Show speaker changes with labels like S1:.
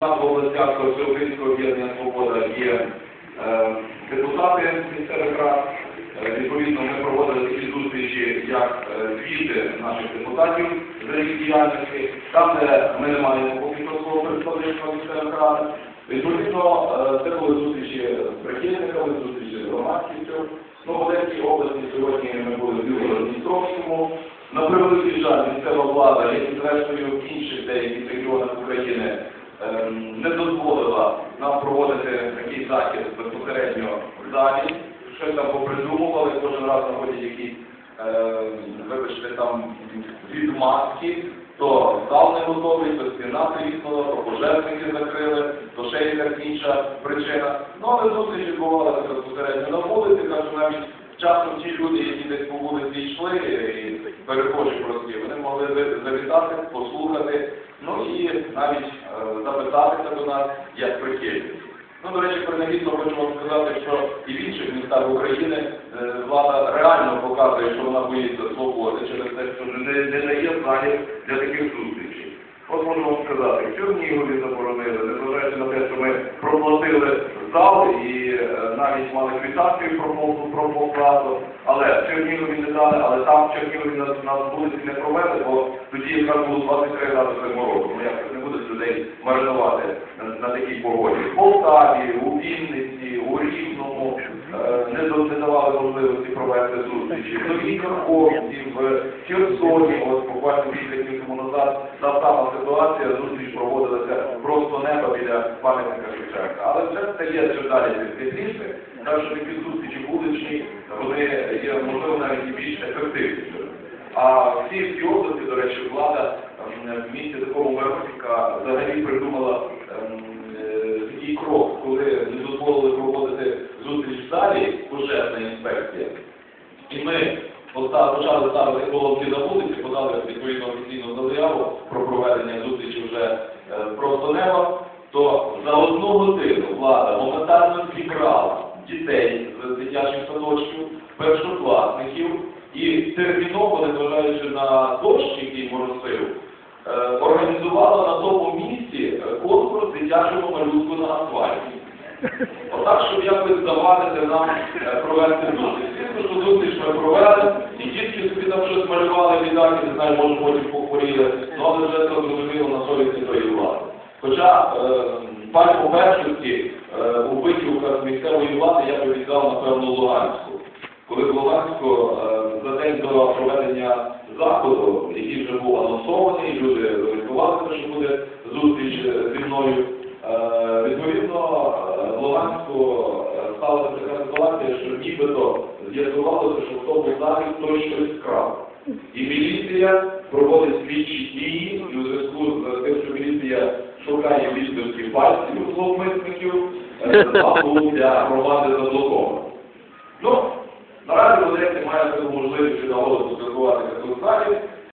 S1: в областях Всеукраїнського об'єднання «Свобода» є е, депутати місцевих рад. Е, Відповідно, ми проводили такі зустрічі, як е, звіти наших депутатів за їх діяльності, там, де ми не маємо поки свого представництва місцевих рад. Відповідно, це були зустрічі з прихильниками, зустрічі з громадськістю. Ну, в Одеській області сьогодні ми були в Білгород-Дністровському. На превеликий жаль, місцева влада, як і зрештою інших деяких регіонах України, не дозволила нам проводити такий захід безпосередньо в залі. Щось там попридумували, кожен раз знаходять якісь, ем, вибачте, там відмазки, то зал не готовий, то стіна тріснула, то пожежники закрили, то ще якась інша причина. Ну, але зустріч відбувалася безпосередньо на вулиці, так навіть часом ті люди, які десь по вулиці йшли, і перехожі прості, вони могли завітати, послухати, навіть запитатися записатися до нас як прихильниці. Ну, до речі, принагідно хочу вам сказати, що і в інших містах України е, влада реально показує, що вона боїться свободи через те, що не, не дає знаків для таких зустрічей. От можу вам сказати, в Чернігові заборонили, незважаючи на те, що ми проплатили зал і е, навіть мали квітацію про оплату, але Чернігові не дали, але там Чернігові нас на вулиці не провели, бо тоді якраз було 23 градуси морозу. Ну як не будуть людей маринувати на, на такій погоді. В Полтаві, у Вінниці, у Рівному е, не, давали можливості провести зустрічі. В Новій Верховці, в Херсоні, от буквально кілька днів тому назад, та сама ситуація, зустріч проводилася просто неба біля пам'ятника Шевченка. Але все стає ще далі пізніше, так що такі зустрічі вуличні, вони є, можливо, навіть і більш ефективнішими. А в Київській області, до речі, влада в місті такому Верховська взагалі придумала ем, е, такий крок, коли не дозволили проводити зустріч в залі, пожежна інспекція. І ми почали ставити колонки на вулиці, подали відповідно офіційну заяву про проведення зустрічі вже е, просто неба, то за одну годину влада моментально зібрала дітей з дитячих садочків, першокласників і терміново, незважаючи на дощ, який моросив, е, організувала на тому місці е, конкурс дитячого малюнку на асфальті. Отак, щоб якось завадити нам е, провести зустріч. Звісно, що зустріч ми провели, і дітки собі там щось малювали віддаки, не знаю, може потім похворіли, ну але вже це зрозуміло на совісті тої влади. Хоча е, пальму по першості е, у витівках місцевої влади я би віддав, напевно, Луганську. Коли в Луганську за день до проведення заходу, який вже був анонсований, люди зорієнтувалися, що буде зустріч зі мною. Е, Відповідно, е, в Луганську така ситуація, що нібито з'ясувалося, що в тому залі хтось щось вкрав. І міліція проводить слідчі дії, і у зв'язку з тим, що міліція шукає відбитки пальців зловмисників, е, для громади заблоковано. Ну, наразі Одесі має таку можливість і нагоду поспілкуватися в залі.